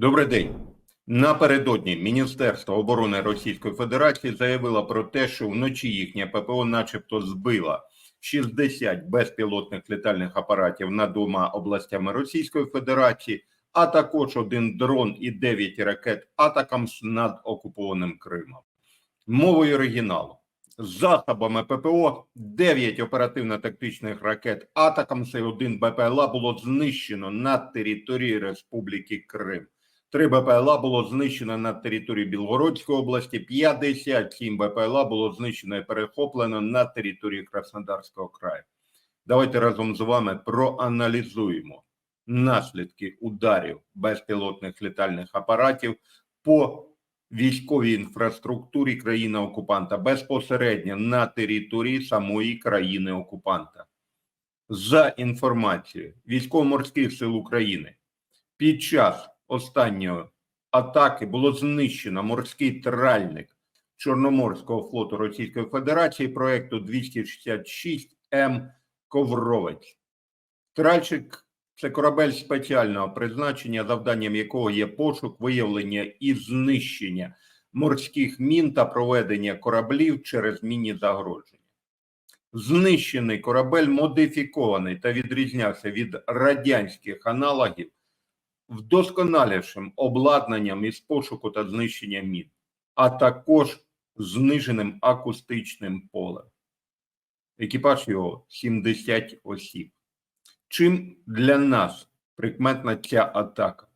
Добрий день. Напередодні Міністерство оборони Російської Федерації заявило про те, що вночі їхня ППО, начебто, збила 60 безпілотних літальних апаратів над двома областями Російської Федерації, а також один дрон і 9 ракет Атакамс над окупованим Кримом. Мовою оригіналу. Засобами ППО 9 оперативно-тактичних ракет Атакамс і один БПЛА було знищено на території Республіки Крим. Три БПЛА було знищено на території Білгородської області, 57 БПЛА було знищено і перехоплено на території Краснодарського краю. Давайте разом з вами проаналізуємо наслідки ударів безпілотних літальних апаратів по військовій інфраструктурі країни-окупанта безпосередньо на території самої країни-окупанта. За інформацією військово-морських сил України під час останньої атаки було знищено морський тральник Чорноморського флоту Російської Федерації проекту 266 М Ковровець. Тральчик це корабель спеціального призначення, завданням якого є пошук, виявлення і знищення морських мін та проведення кораблів через мінні загородження. Знищений корабель модифікований та відрізнявся від радянських аналогів вдосконалішим обладнанням із пошуку та знищення мін, а також зниженим акустичним полем. Екіпаж його 70 осіб. Чим для нас прикметна ця атака?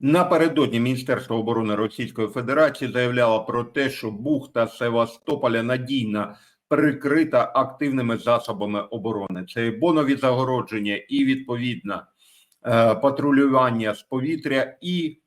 Напередодні Міністерство оборони Російської Федерації заявляло про те, що бухта Севастополя надійно прикрита активними засобами оборони. Це і бонові загородження, і відповідно е, патрулювання з повітря і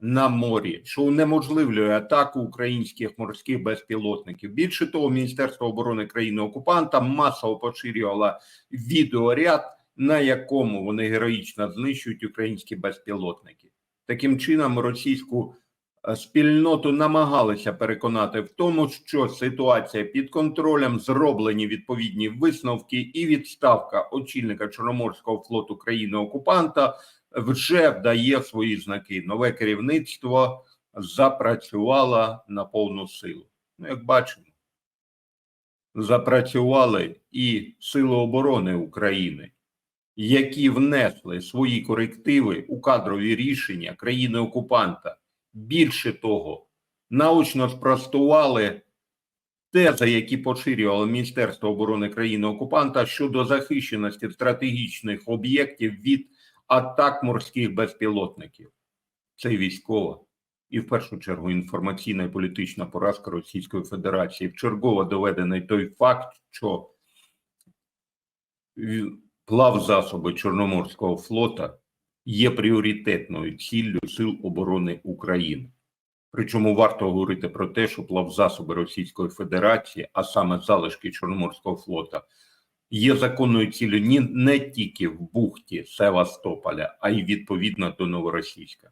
на морі, що унеможливлює атаку українських морських безпілотників. Більше того, Міністерство оборони країни окупанта масово поширювало відеоряд, на якому вони героїчно знищують українські безпілотники. Таким чином, російську е, спільноту намагалися переконати в тому, що ситуація під контролем, зроблені відповідні висновки, і відставка очільника Чорноморського флоту країни-окупанта вже вдає свої знаки. Нове керівництво запрацювало на повну силу. Ну, як бачимо, запрацювали і Сили оборони України, які внесли свої корективи у кадрові рішення країни-окупанта. Більше того, наочно спростували тези, які поширювало Міністерство оборони країни-окупанта щодо захищеності стратегічних об'єктів від атак морських безпілотників. Це військова і в першу чергу інформаційна і політична поразка Російської Федерації. Вчергово доведений той факт, що плав засоби Чорноморського флота є пріоритетною ціллю Сил оборони України. Причому варто говорити про те, що плавзасоби Російської Федерації, а саме залишки Чорноморського флота, є законною ціллю не тільки в бухті Севастополя, а й відповідно до Новоросійська.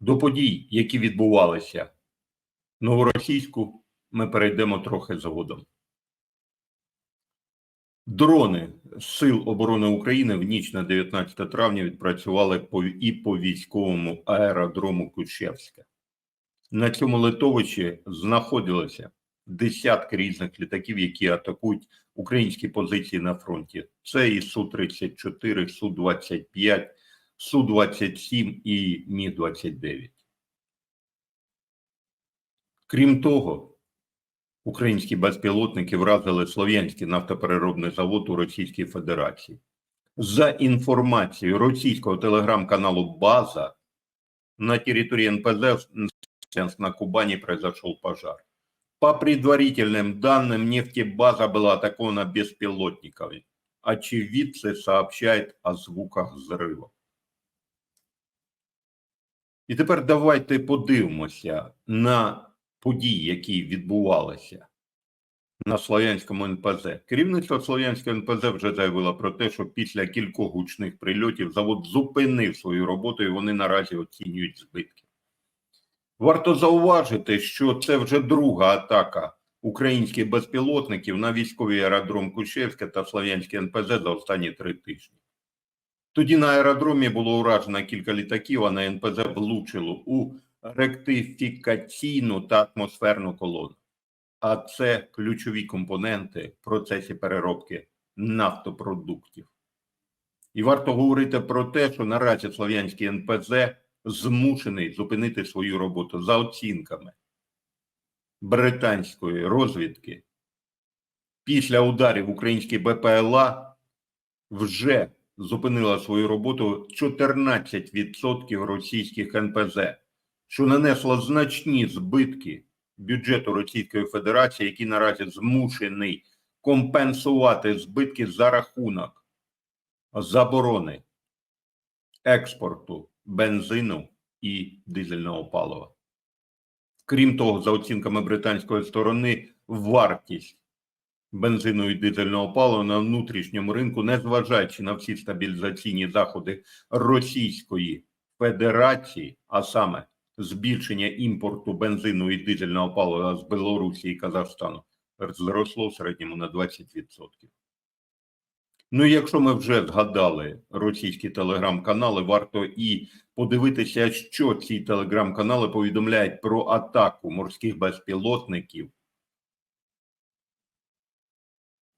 До подій, які відбувалися в Новоросійську, ми перейдемо трохи згодом. Дрони Сил оборони України в ніч на 19 травня відпрацювали по і по військовому аеродрому Кучевська. На цьому литовищі знаходилося десятки різних літаків, які атакують українські позиції на фронті. Це і Су-34, Су-25, Су-27 і Мі-29. Крім того, Українські безпілотники вразили Слов'янський нафтопереробний завод у Російській Федерації. За інформацією російського телеграм-каналу База на території НПЗ на Кубани произошел пожар. По предварительным данным, нефтебаза была атакована беспилотниками. Очевидцы сообщают о звуках взрыва. І тепер давайте подивимося на подій, які відбувалися на Слов'янському НПЗ. Керівництво Слов'янського НПЗ вже заявило про те, що після кількох гучних прильотів завод зупинив свою роботу і вони наразі оцінюють збитки. Варто зауважити, що це вже друга атака українських безпілотників на військовий аеродром Кучевська та Слов'янське НПЗ за останні три тижні. Тоді на аеродромі було уражено кілька літаків, а на НПЗ влучило у ректифікаційну та атмосферну колону. А це ключові компоненти в процесі переробки нафтопродуктів. І варто говорити про те, що наразі Слов'янський НПЗ змушений зупинити свою роботу за оцінками британської розвідки. Після ударів український БПЛА вже зупинила свою роботу 14% російських НПЗ, що нанесло значні збитки бюджету Російської Федерації, який наразі змушений компенсувати збитки за рахунок заборони експорту бензину і дизельного палива. Крім того, за оцінками британської сторони, вартість бензину і дизельного палива на внутрішньому ринку, незважаючи на всі стабілізаційні заходи Російської Федерації, а саме збільшення імпорту бензину і дизельного палива з Білорусі і Казахстану, зросло в середньому на 20%. Ну, якщо ми вже згадали російські телеграм-канали, варто і подивитися, що ці телеграм-канали повідомляють про атаку морських безпілотників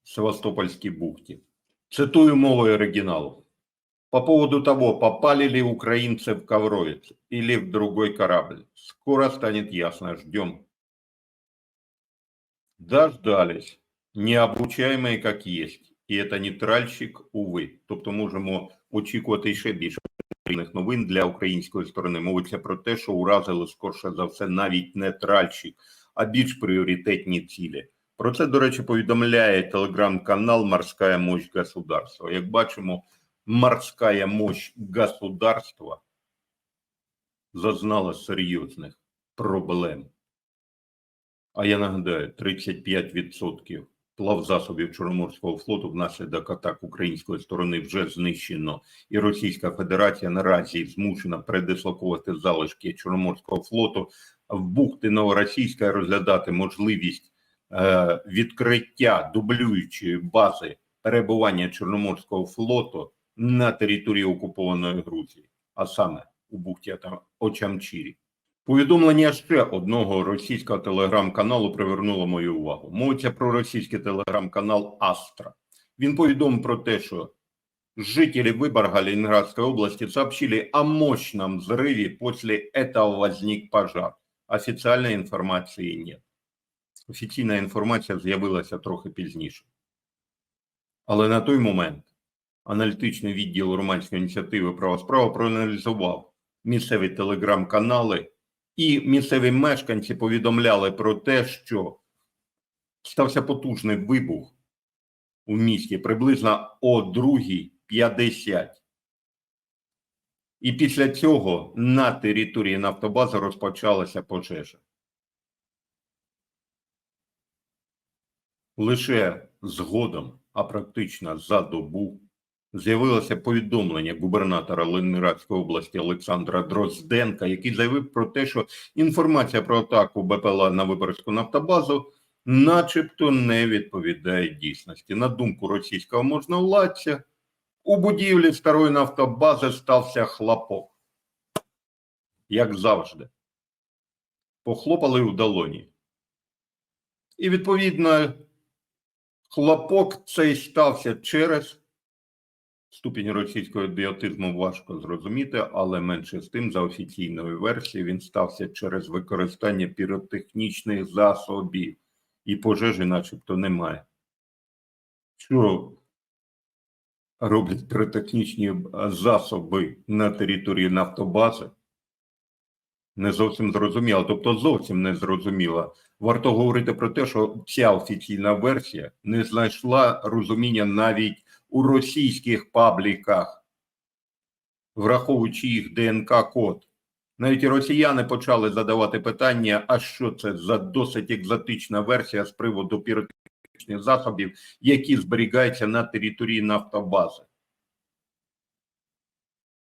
Севастопольській бухті. Цитую мовою оригіналу. По поводу того, попали ли украинцы в Ковровец или в другой корабль, скоро станет ясно, ждем. Дождались, необучаемые как есть, і це не тральщик, уви. Тобто можемо очікувати ще більше приємних новин для української сторони. Мовиться про те, що уразили скорше за все навіть не тральщик, а більш пріоритетні цілі. Про це, до речі, повідомляє телеграм-канал Морська мощь государства. Як бачимо, морська мощь государства зазнала серйозних проблем. А я нагадаю, 35% плавзасобів Чорноморського флоту внаслідок атак української сторони вже знищено, і Російська Федерація наразі змушена передислокувати залишки Чорноморського флоту в бухти Новоросійська розглядати можливість е, відкриття дублюючої бази перебування Чорноморського флоту на території окупованої Грузії, а саме у бухті Очамчірі. Повідомлення ще одного російського телеграм-каналу привернуло мою увагу. Мовиться про російський телеграм-канал Астра. Він повідомив про те, що жители Выборга Ленинградской области сообщили о мощном взрыве, после этого возник пожар. Офіційної інформації нет. Офіційна інформація з'явилася трохи пізніше. Але на той момент аналітичний відділ Романської ініціативи права справа проаналізував місцеві телеграм-канали. І місцеві мешканці повідомляли про те, що стався потужний вибух у місті приблизно о 2.50. І після цього на території Нафтобази розпочалася пожежа. Лише згодом, а практично за добу, з'явилося повідомлення губернатора Ленинградської області Олександра Дрозденка, який заявив про те, що інформація про атаку БПЛА на виборську нафтобазу, начебто, не відповідає дійсності. На думку російського можновладця, у будівлі старої нафтобази стався хлопок. Як завжди, похлопали у долоні. І відповідно, хлопок цей стався через. Ступінь російського ідіотизму важко зрозуміти, але менше з тим, за офіційною версією, він стався через використання піротехнічних засобів, і пожежі, начебто, немає. Що роблять піротехнічні засоби на території нафтобази? Не зовсім зрозуміло, тобто зовсім не зрозуміло. Варто говорити про те, що ця офіційна версія не знайшла розуміння навіть у російських пабліках, враховуючи їх ДНК-код. Навіть росіяни почали задавати питання: а що це за досить екзотична версія з приводу піротехнічних засобів, які зберігаються на території нафтобази,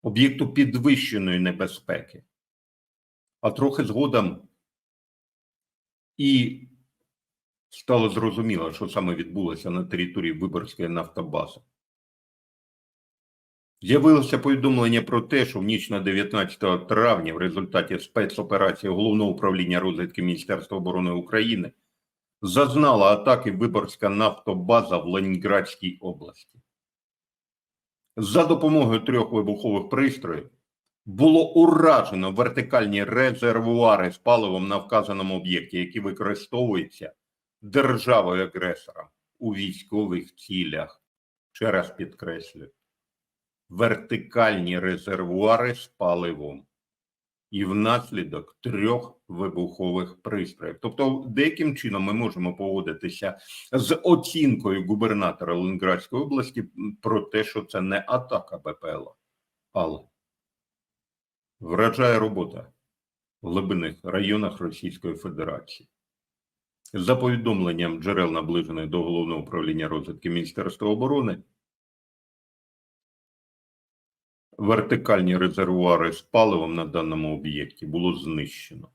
об'єкту підвищеної небезпеки. А трохи згодом і стало зрозуміло, що саме відбулося на території Виборської нафтобази. З'явилося повідомлення про те, що в ніч на 19 травня в результаті спецоперації Головного управління розвідки Міністерства оборони України зазнала атаки Виборська нафтобаза в Ленінградській області. За допомогою трьох вибухових пристроїв було уражено вертикальні резервуари з паливом на вказаному об'єкті, які використовуються державою агресором у військових цілях. Ще раз підкреслюю, вертикальні резервуари з паливом і внаслідок трьох вибухових пристроїв. Тобто, деяким чином ми можемо погодитися з оцінкою губернатора Ленінградської області про те, що це не атака БПЛА, але вражає робота в глибинних районах Російської Федерації. За повідомленням джерел, наближених до головного управління розвідки Міністерства оборони, вертикальні резервуари з паливом на даному об'єкті було знищено.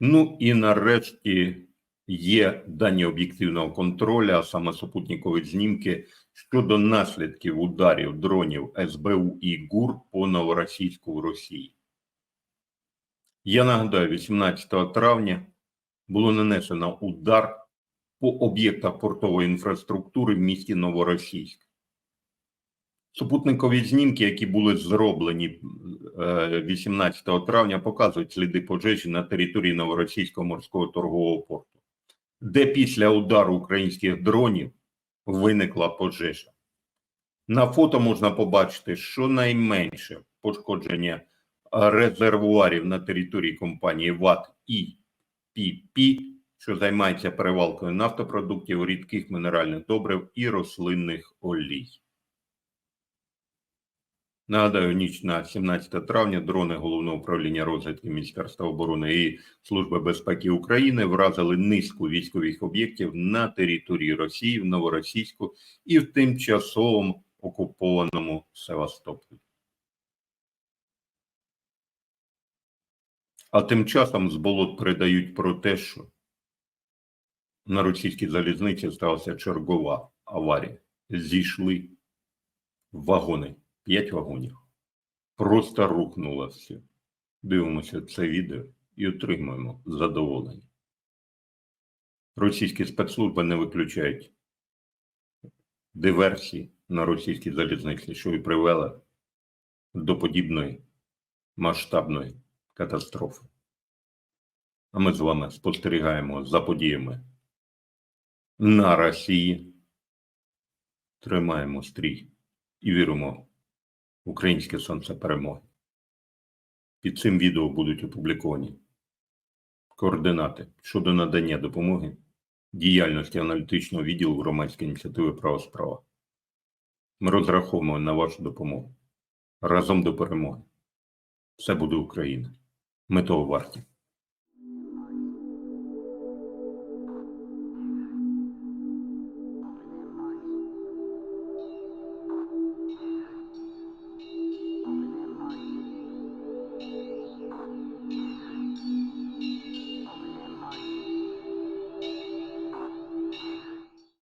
Ну і нарешті є дані об'єктивного контролю, а саме супутникові знімки щодо наслідків ударів дронів СБУ і ГУР по новоросійську в Росії. Я нагадаю, 18 травня було нанесено удар по об'єктах портової інфраструктури в місті Новоросійськ. Супутникові знімки, які були зроблені е, 18 травня, показують сліди пожежі на території Новоросійського морського торгового порту, де після удару українських дронів виникла пожежа. На фото можна побачити, що найменше пошкодження резервуарів на території компанії ВАТ і ПП, що займається перевалкою нафтопродуктів, рідких мінеральних добрив і рослинних олій. Нагадаю, ніч на 17 травня дрони Головного управління розвідки Міністерства оборони і Служби безпеки України вразили низку військових об'єктів на території Росії в Новоросійську і в тимчасовому окупованому Севастополі. А тим часом з болот передають про те, що на російській залізниці сталася чергова аварія. Зійшли вагони. П'ять вагонів. Просто рухнуло все. Дивимося це відео і отримуємо задоволення. Російські спецслужби не виключають диверсії на російській залізниці, що і привело до подібної масштабної катастрофи. А ми з вами спостерігаємо за подіями на Росії. Тримаємо стрій і віримо українське сонце перемоги. Під цим відео будуть опубліковані координати щодо надання допомоги діяльності аналітичного відділу громадської ініціативи Правосправа. Ми розраховуємо на вашу допомогу. Разом до перемоги. Все буде Україна. Ми того варті.